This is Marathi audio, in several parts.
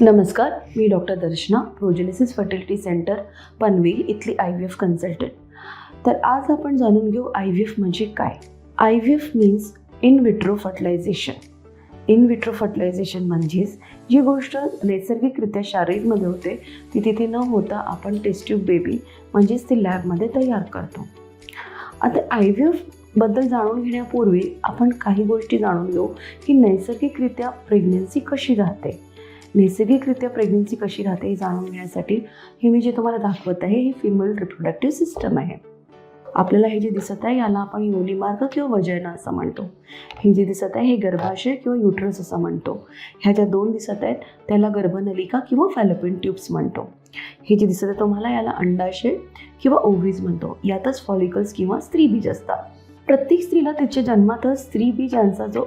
नमस्कार मी doctor Darshana progenesis fertility centre Panvel इथली आय व्ही एफ कन्सल्टंट तर आज आपण जाणून घेऊ आय व्ही एफ म्हणजे काय? I V F means in vitro fertilisation in vitro fertilisation म्हणजेच जी गोष्ट नैसर्गिकरित्या शारीरिकमध्ये होते ती तिथे न होता आपण टेस्ट्यूब बेबी म्हणजेच ती लॅबमध्ये तयार करतो. आता आय व्ही एफबद्दल जाणून घेण्यापूर्वी आपण काही गोष्टी जाणून घेऊ की नैसर्गिकरित्या प्रेग्नन्सी कशी राहते. नैसर्गिकरित्या प्रेग्नन्सी कशी राहते हे जाणून घेण्यासाठी हे मी जे तुम्हाला दाखवत आहे ही फिमेल रिप्रोडक्टिव्ह सिस्टम आहे. आपल्याला हे जे दिसत आहे याला आपण योनिमार्ग किंवा वजयना असं म्हणतो. हे जे दिसत आहे हे गर्भाशय किंवा युट्रस असं म्हणतो. ह्या ज्या दोन दिसत आहेत त्याला गर्भनलिका किंवा फॅलोपिन ट्यूब्स म्हणतो. हे जे दिसत आहे तुम्हाला याला अंडाशय किंवा ओव्हीज म्हणतो. यातच फॉलिकल्स किंवा स्त्रीबीज असतात. प्रत्येक स्त्रीला तिच्या जन्मातच स्त्रीबीज यांचा जो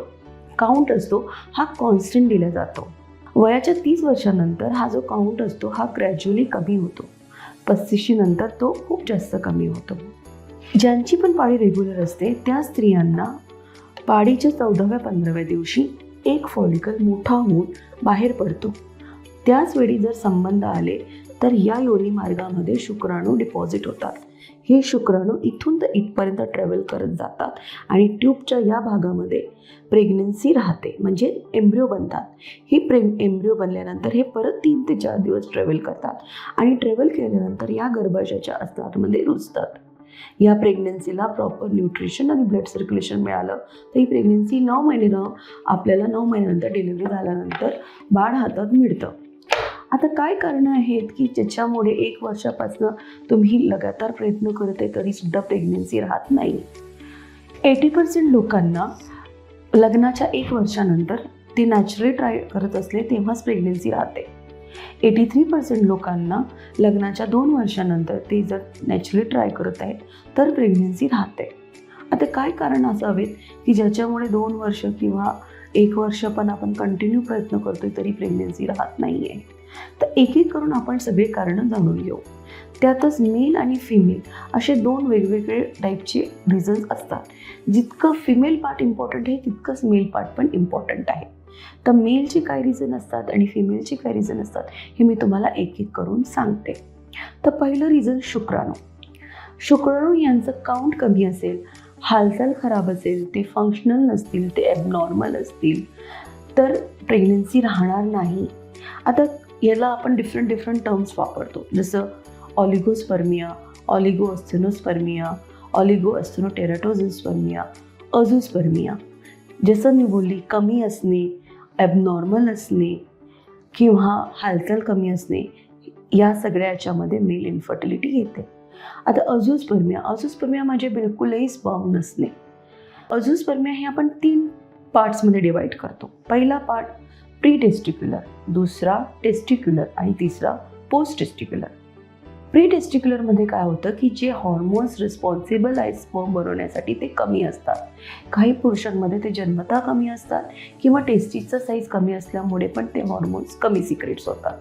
काउंट असतो हा कॉन्स्टंट दिला जातो. वयाच्या तीस वर्षानंतर हा जो काउंट असतो हा ग्रॅज्युअली कमी होतो. पस्तीसशी नंतर तो खूप जास्त कमी होतो. ज्यांची पण पाळी रेग्युलर असते त्या स्त्रियांना पाळीच्या चौदाव्या पंधराव्या दिवशी एक फॉलिकल मोठा होऊन बाहेर पडतो. त्याच वेळी जर संबंध आले तर या योनी मार्गामध्ये शुक्राणू डिपॉझिट होतात. हे शुक्राणू इथून तर इथपर्यंत ट्रॅव्हल करत जातात आणि ट्यूबच्या या भागामध्ये प्रेग्नन्सी राहते. म्हणजे एम्ब्रिओ बनतात. ही प्रे एम्ब्रिओ बनल्यानंतर हे परत तीन ते चार दिवस ट्रॅव्हल करतात आणि ट्रॅव्हल केल्यानंतर या गर्भाशयाच्या अस्तारमध्ये रुजतात. या प्रेग्नन्सीला प्रॉपर न्यूट्रिशन आणि ब्लड सर्क्युलेशन मिळालं. तर ही प्रेग्नन्सी नऊ महिन्यानं आपल्याला नऊ महिन्यानंतर डिलिव्हरी झाल्यानंतर बाळ हातात मिळतं. आता काय कारणं आहेत की ज्याच्यामुळे एक वर्षापासून तुम्ही लगातार प्रयत्न करत आहे तरीसुद्धा प्रेग्नन्सी राहत नाही? एटी पर्सेंट लोकांना लग्नाच्या एक वर्षानंतर ते नॅचरली ट्राय करत असले तेव्हाच प्रेग्नन्सी राहते. एटी थ्री पर्सेंट लोकांना लग्नाच्या दोन वर्षानंतर ते जर नॅचरली ट्राय करत आहेत तर प्रेग्नन्सी राहते. आता काय कारण असावेत की ज्याच्यामुळे दोन वर्ष किंवा एक वर्ष पण आपण कंटिन्यू प्रयत्न करतोय तरी प्रेग्नन्सी राहत नाही आहे तर एक एक करून आपण सगळे कारणं जाणून घेऊ. त्यातच मेल आणि फिमेल असे दोन वेगवेगळे टाईपचे रिझन्स असतात. जितकं फिमेल पार्ट इम्पॉर्टंट आहे तितकंच मेल पार्ट पण इम्पॉर्टंट आहे. तर मेलचे काय रिझन असतात आणि फिमेलचे काय रिझन असतात हे मी तुम्हाला एक एक करून सांगते. तर पहिलं रिझन शुक्राणू. शुक्राणू यांचं काउंट कमी असेल हालचाल खराब असेल ते फंक्शनल नसतील ते ॲबनॉर्मल असतील तर प्रेग्नन्सी राहणार नाही. आता याला आपण डिफरंट डिफरंट टर्म्स वापरतो. जसं oligospermia oligo asthenospermia oligo asthenoteratozoospermia azoospermia जसं मी बोलली कमी असणे ॲबनॉर्मल असणे किंवा हालचाल कमी असणे या सगळ्या याच्यामध्ये मेल इन्फर्टिलिटी येते. आता अझोस्पर्मिया अझोस्पर्मिया म्हणजे बिलकुलही स्पर्म नसणे. अझोस्पर्मिया हे आपण तीन पार्ट्समध्ये डिवाईड करतो. पहिला पार्ट प्री टेस्टिक्युलर दुसरा टेस्टिक्युलर आणि तिसरा पोस्ट टेस्टिक्युलर प्री टेस्टिक्युलरमध्ये काय होतं की जे हॉर्मोन्स रिस्पॉन्सिबल आहेत स्पर्म बनवण्यासाठी ते कमी असतात. काही पुरुषांमध्ये ते जन्मता कमी असतात किंवा टेस्टिसचा साईज कमी असल्यामुळे पण ते हॉर्मोन्स कमी सिक्रेट्स होतात.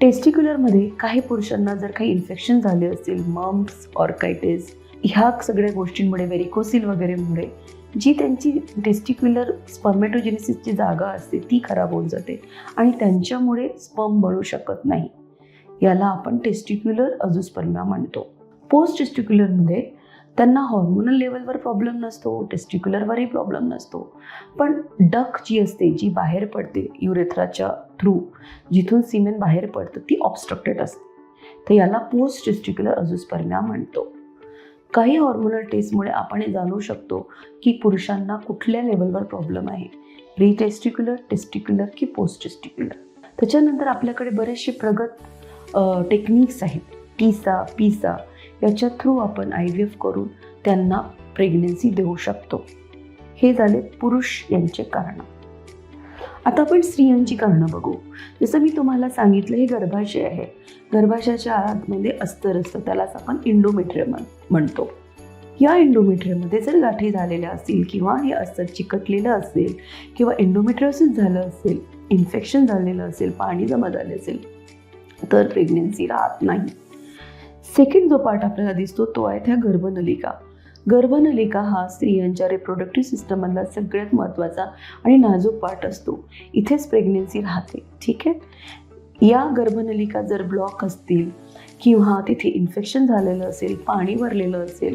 टेस्टिक्युलरमध्ये काही पुरुषांना जर काही इन्फेक्शन झाले असतील मम्स ऑर्कायटिस ह्या सगळ्या गोष्टींमुळे वेरिकोसिल वगैरेमुळे जी त्यांची टेस्टिक्युलर स्पर्मेटोजेनेसिसची जागा असते ती खराब होऊन जाते. आणि त्यांच्यामुळे स्पर्म बनू शकत नाही. याला आपण टेस्टिक्युलर अझोस्पर्मिया म्हणतो. पोस्ट टेस्टिक्युलरमध्ये त्यांना हॉर्मोनल लेवलवर प्रॉब्लेम नसतो टेस्टिक्युलरवरही प्रॉब्लेम नसतो. पण डक जी असते जी बाहेर पडते युरेथ्राच्या थ्रू जिथून सिमेन बाहेर पडतं ती ऑबस्ट्रक्टेड असते. तर याला पोस्ट टेस्टिक्युलर अझोस्पर्मिया म्हणतो. काही हॉर्मोनल टेस्टमुळे आपण हे जाणू शकतो की पुरुषांना कुठल्या लेवलवर प्रॉब्लेम आहे. प्री टेस्टिक्युलर टेस्टिक्युलर की पोस्ट टेस्टिक्युलर त्याच्यानंतर आपल्याकडे बरेचसे प्रगत टेक्निक्स आहेत. टीसा पिसा याच्या थ्रू आपण आय व्ही एफ करून त्यांना प्रेग्नन्सी देऊ शकतो. हे झाले पुरुष यांचे कारण. आता आपण स्त्रियांची कारणं बघू. जसं मी तुम्हाला सांगितलं हे गर्भाशय आहे. गर्भाशयाच्या आतमध्ये अस्तर असतं त्यालाच आपण इंडोमेट्रियम म्हणतो. या इंडोमेट्रियममध्ये जर गाठी झालेल्या असतील किंवा हे अस्तर चिकटलेलं असेल किंवा इंडोमेट्रियोसिस झालं असेल इन्फेक्शन झालेलं असेल पाणी जमा झाले असेल तर प्रेग्नेन्सी राहत नाही. सेकंड जो पार्ट आपल्याला दिसतो तो आहे त्या गर्भनलिका. गर्भनलिका हा स्त्रियांच्या रिप्रोडक्टिव्ह सिस्टममधला सगळ्यात महत्त्वाचा आणि नाजूक पार्ट असतो. इथेच प्रेग्नेन्सी राहते. ठीक आहे? या गर्भनलिका जर ब्लॉक असतील किंवा तिथे इन्फेक्शन झालेलं असेल पाणी भरलेलं असेल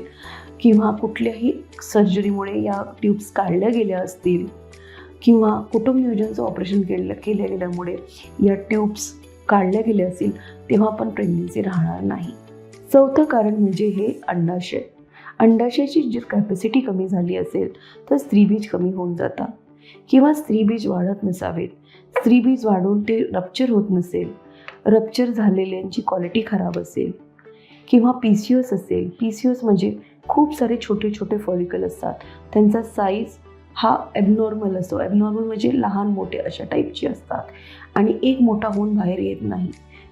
किंवा कुठल्याही सर्जरीमुळे या ट्यूब्स काढल्या गेल्या असतील किंवा कुटुंबनियोजनचं ऑपरेशन केलं केल्या गेल्यामुळे या ट्यूब्स काढल्या गेल्या असतील तेव्हा पण प्रेग्नन्सी राहणार नाही. चौथं कारण म्हणजे हे अंडाशय अंडाशयाची जर कॅपॅसिटी कमी झाली असेल तर स्त्रीबीज कमी होऊन जातात. किंवा स्त्रीबीज वाढत नसावेत. स्त्रीबीज वाढून ते रप्चर होत नसेल. रप्चर झालेल्यांची क्वालिटी खराब असेल. किंवा पी सी ओस असेल. पी सी ओस म्हणजे खूप सारे छोटे छोटे फॉलिकल असतात. त्यांचा साईज हा ॲबनॉर्मल असतो. ॲबनॉर्मल म्हणजे लहान मोठे अशा टाईपचे असतात. आणि एक मोठा होऊन बाहेर येत नाही.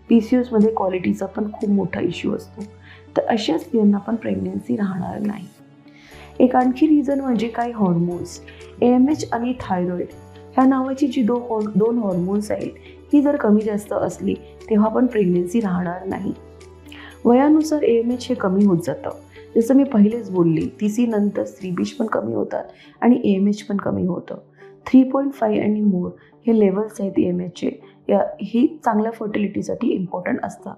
पी सी ओसमध्ये क्वालिटीचा पण खूप मोठा इश्यू असतो. तर अशा स्त्रियांना पण प्रेग्नन्सी राहणार नाही. एक आणखी रिझन म्हणजे काही हॉर्मोन्स ए एम एच आणि थायरॉईड ह्या नावाची जी दो हॉर दोन हॉर्मोन्स आहेत ही जर कमी जास्त असली तेव्हा पण प्रेग्नेन्सी राहणार नाही. वयानुसार ए एम एच हे कमी होत जातं. जसं मी पहिलेच बोलली ती सी नंतर स्त्रीबीज पण कमी होतात आणि ए एम एच पण कमी होतं. थ्री पॉईंट फाईव्ह आणि मोर हे लेवल्स आहेत ए एम एचचे या ही चांगल्या फर्टिलिटीसाठी इम्पॉर्टंट असतात.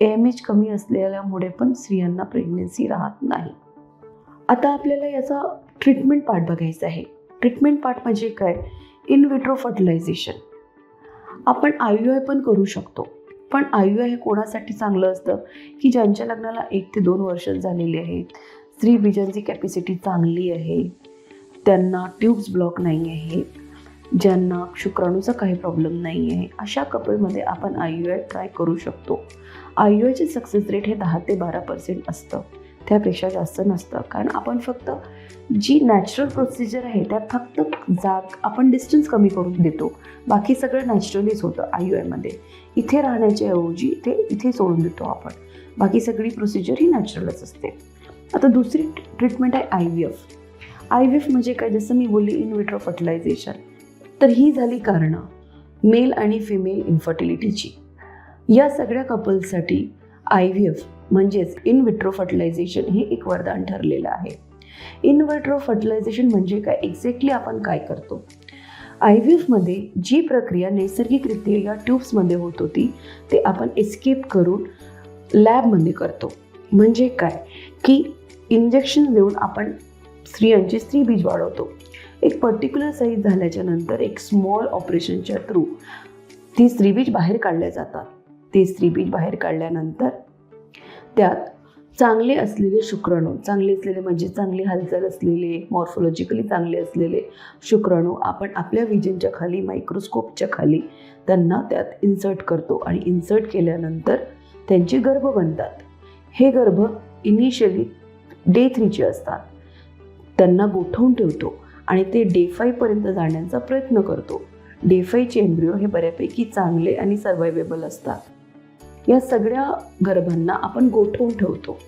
एम एच कमी असलेल्यामुळे पण स्त्रियांना प्रेग्नेन्सी राहत नाही. आता आपल्याला याचा ट्रीटमेंट पार्ट बघायचा आहे. ट्रीटमेंट पार्ट म्हणजे काय? इन विट्रो फर्टिलायझेशन आपण आय यू आय पण करू शकतो. पण आय यू आय हे कोणासाठी चांगलं असतं? की ज्यांच्या लग्नाला एक ते दोन वर्ष झालेली आहेत. स्त्री बीजांची कॅपॅसिटी चांगली आहे. त्यांना ट्यूब्स ब्लॉक नाही आहेत. ज्यांना शुक्राणूचा काही प्रॉब्लेम नाही आहे अशा कपलमध्ये आपण आय यू आय ट्राय करू शकतो. आय यू आयचे सक्सेस रेट हे दहा ते बारा पर्सेंट असतं. त्यापेक्षा जास्त नसतं. कारण आपण फक्त जी नॅचरल प्रोसिजर आहे त्यात फक्त जाग आपण डिस्टन्स कमी करून देतो. बाकी सगळं नॅचरलीच होतं आय यू आयमध्ये इथे राहण्याच्या ऐवजी ते इथे सोडून देतो आपण. बाकी सगळी प्रोसिजर ही नॅचरलच असते. आता दुसरी ट्रीटमेंट आहे I V F I V F म्हणजे काय? जसं मी बोलली इन विट्रो फर्टिलायझेशन तर ही झाली कारणं मेल आणि फिमेल इन्फर्टिलिटीची. या सगळ्या कपल्ससाठी आय व्ही एफ म्हणजेच इन विट्रो फर्टिलायझेशन हे एक वरदान ठरलेलं आहे. इन विट्रो फर्टिलायझेशन म्हणजे काय? एक्झॅक्टली आपण काय करतो? आय व्ही एफमध्ये जी प्रक्रिया नैसर्गिकरित्या या ट्यूब्समध्ये होत होती ते आपण एस्केप करून लॅबमध्ये करतो. म्हणजे काय? की इंजेक्शन देऊन आपण स्त्रियांची स्त्रीबीज वाढवतो. एक पर्टिक्युलर साईज झाल्याच्यानंतर एक स्मॉल ऑपरेशनच्या थ्रू ती स्त्रीबीज बाहेर काढल्या जातात. ते स्त्रीबीज बाहेर काढल्यानंतर त्यात चांगले असलेले शुक्राणू चांगले असलेले म्हणजे चांगली हालचाल असलेले मॉर्फोलॉजिकली चांगले असलेले शुक्राणू आपण आपल्या विजनच्या खाली मायक्रोस्कोपच्या खाली त्यांना त्यात इन्सर्ट करतो आणि इन्सर्ट केल्यानंतर त्यांचे गर्भ बनतात. हे गर्भ इनिशियली डे थ्रीचे असतात. त्यांना गोठवून ठेवतो. आणि ते डेफाईपर्यंत जाण्याचा प्रयत्न करतो. डेफाईचे एम्ब्रिओ हे बऱ्यापैकी चांगले आणि सर्वायवेबल असतात. या सगळ्या गर्भांना आपण गोठवून ठेवतो.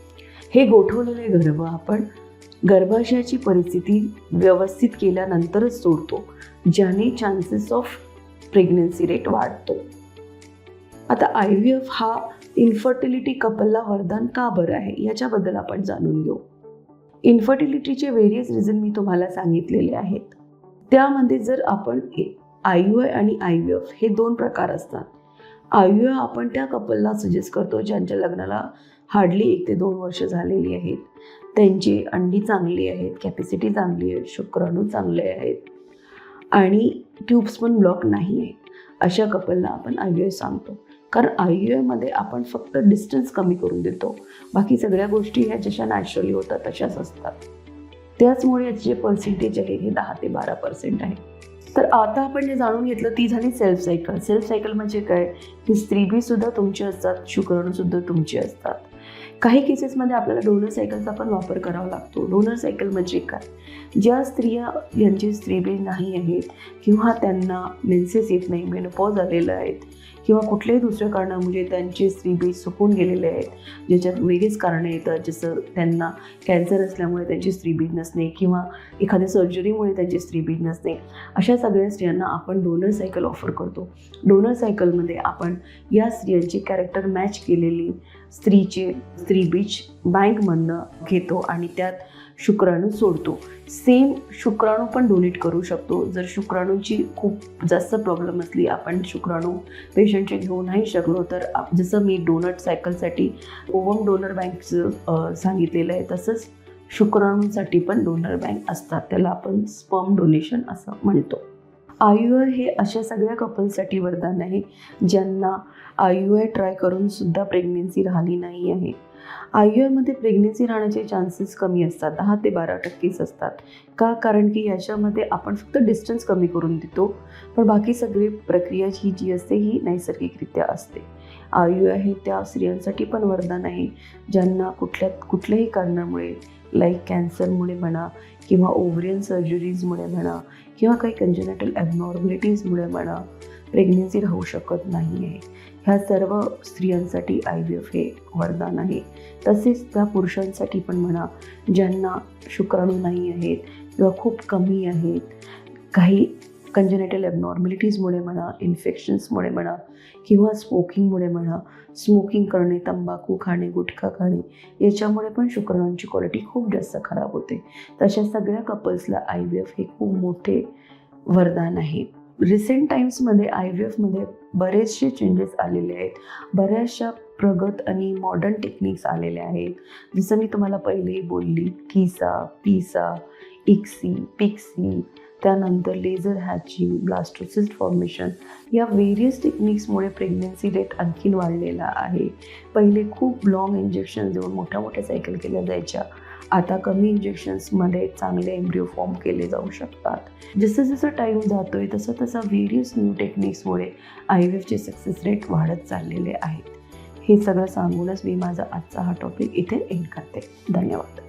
हे गोठवलेले गर्भ आपण गर्भाशयाची परिस्थिती व्यवस्थित केल्यानंतरच सोडतो ज्याने चान्सेस ऑफ प्रेग्नन्सी रेट वाढतो. आता आय व्ही एफ हा इन्फर्टिलिटी कपलला वरदान का बरं आहे? याच्याबद्दल आपण जाणून घेऊ. इन्फर्टिलिटीचे व्हेरियस रिझन मी तुम्हाला सांगितलेले आहेत. त्यामध्ये जर आपण आय यू आय आणि आय व्ही एफ हे दोन प्रकार असतात. आय यू आय आपण त्या कपलला सजेस्ट करतो ज्यांच्या लग्नाला हार्डली एक ते दोन वर्ष झालेली आहेत. त्यांची अंडी चांगली आहेत कॅपॅसिटी चांगली आहे शुक्राणू चांगले आहेत. आणि ट्यूब्स पण ब्लॉक नाही आहेत. अशा कपलला आपण आय यू आय सांगतो. कारण आय यू आपण फक्त डिस्टन्स कमी करून देतो. बाकी सगळ्या गोष्टी ह्या जशा नॅचरली होतात तशाच असतात. त्याचमुळे याचे जे पर्सेंटेज आहे हे दहा ते बारा पर्सेंट आहे. तर आता आपण जे जाणून घेतलं ती झाली सेल्फ सायकल सेल्फ सायकल म्हणजे काय? की स्त्रीबीसुद्धा तुमची असतात शुक्राणूसुद्धा तुमची असतात. काही केसेसमध्ये आपल्याला डोनर सायकलचा पण वापर करावा लागतो. डोनर सायकल म्हणजे काय? ज्या स्त्रिया यांची स्त्रीबीज नाही आहेत किंवा त्यांना मेन्सेस येत नाही मेनोपॉज आलेलं आहेत किंवा कुठल्याही दुसऱ्या कारणामुळे त्यांचे स्त्रीबीज सुकून गेलेले आहेत. ज्याच्यात वेगळीच कारणं येतात जसं त्यांना कॅन्सर असल्यामुळे त्यांची स्त्रीबीज नसणे किंवा एखाद्या सर्जरीमुळे त्यांची स्त्रीबीज नसणे. अशा सगळ्या स्त्रियांना आपण डोनर सायकल ऑफर करतो. डोनर सायकलमध्ये आपण या स्त्रियांची कॅरेक्टर मॅच केलेली स्त्रीचे स्त्रीबीज बँकमधनं घेतो आणि त्यात शुक्राणू सोडतो. सेम शुक्राणू पण डोनेट करू शकतो. जर शुक्राणूची खूप जास्त प्रॉब्लेम असली आपण शुक्राणू पेशंटचे घेऊ नाही शकलो तर जसं मी डोनट सायकलसाठी ओवम डोनर बँकचं सांगितलेलं आहे तसंच शुक्राणूंसाठी पण डोनर बँक असतात. त्याला आपण स्पर्म डोनेशन असं म्हणतो. आय हे अशा सगळ्या कपल्ससाठी वरदान आहे ज्यांना आय यू ट्राय करून सुद्धा प्रेग्नेन्सी राहिली नाही आहे. आय यू आयमध्ये प्रेग्नेन्सी राहण्याचे चान्सेस कमी असतात. दहा ते बारा टक्केच असतात. का? कारण की याच्यामध्ये आपण फक्त डिस्टन्स कमी करून देतो. पण बाकी सगळी प्रक्रिया ही जी असते ही नैसर्गिकरित्या असते. आय यू आय हे त्या स्त्रियांसाठी पण वरदान आहे. ज्यांना कुठल्या कुठल्याही कारणामुळे लाईक कॅन्सरमुळे म्हणा किंवा ओव्हरियन सर्जरीजमुळे म्हणा किंवा काही कंजेनेटल ॲबनॉर्मलिटीजमुळे म्हणा प्रेग्नेन्सी राहू शकत नाही आहे ह्या सर्व स्त्रियांसाठी आय व्ही एफ हे वरदान आहे. तसेच त्या पुरुषांसाठी पण म्हणा ज्यांना शुक्राणू नाही आहेत किंवा खूप कमी आहेत काही कंजेनेटल ॲबनॉर्मॅलिटीजमुळे म्हणा इन्फेक्शन्समुळे म्हणा किंवा स्मोकिंगमुळे म्हणा स्मोकिंग करणे तंबाखू खाणे गुटखा खाणे याच्यामुळे पण शुक्राणूंची क्वालिटी खूप जास्त खराब होते. तशा सगळ्या कपल्सला आय व्ही एफ हे खूप मोठे वरदान आहे. रिसेंट टाईम्समध्ये आय व्ही एफमध्ये बरेचसे चेंजेस आलेले आहेत. बऱ्याचशा प्रगत आणि मॉडर्न टेक्निक्स आलेल्या आहेत. जसं मी तुम्हाला पहिलेही बोलली किसा पिसा इक्सी पिक्सी त्यानंतर लेझर हॅचिंग ब्लास्टोसिस्ट फॉर्मेशन या वेरियस टेक्निक्समुळे प्रेग्नन्सी रेट आणखीन वाढलेला आहे. पहिले खूप लॉंग इंजेक्शन देऊन मोठ्या मोठ्या सायकल केल्या जायच्या आता कमी इंजेक्शन्समध्ये चांगले एम्ब्रिओ फॉर्म केले जाऊ शकतात. जसं जसं टाईम जातोय तसं तसं व्हेरियस न्यू टेक्निक्समुळे आय व्ही एफचे सक्सेस रेट वाढत चाललेले आहेत. हे सगळं सांगूनच मी माझा आजचा हा टॉपिक इथे एंड करते. धन्यवाद.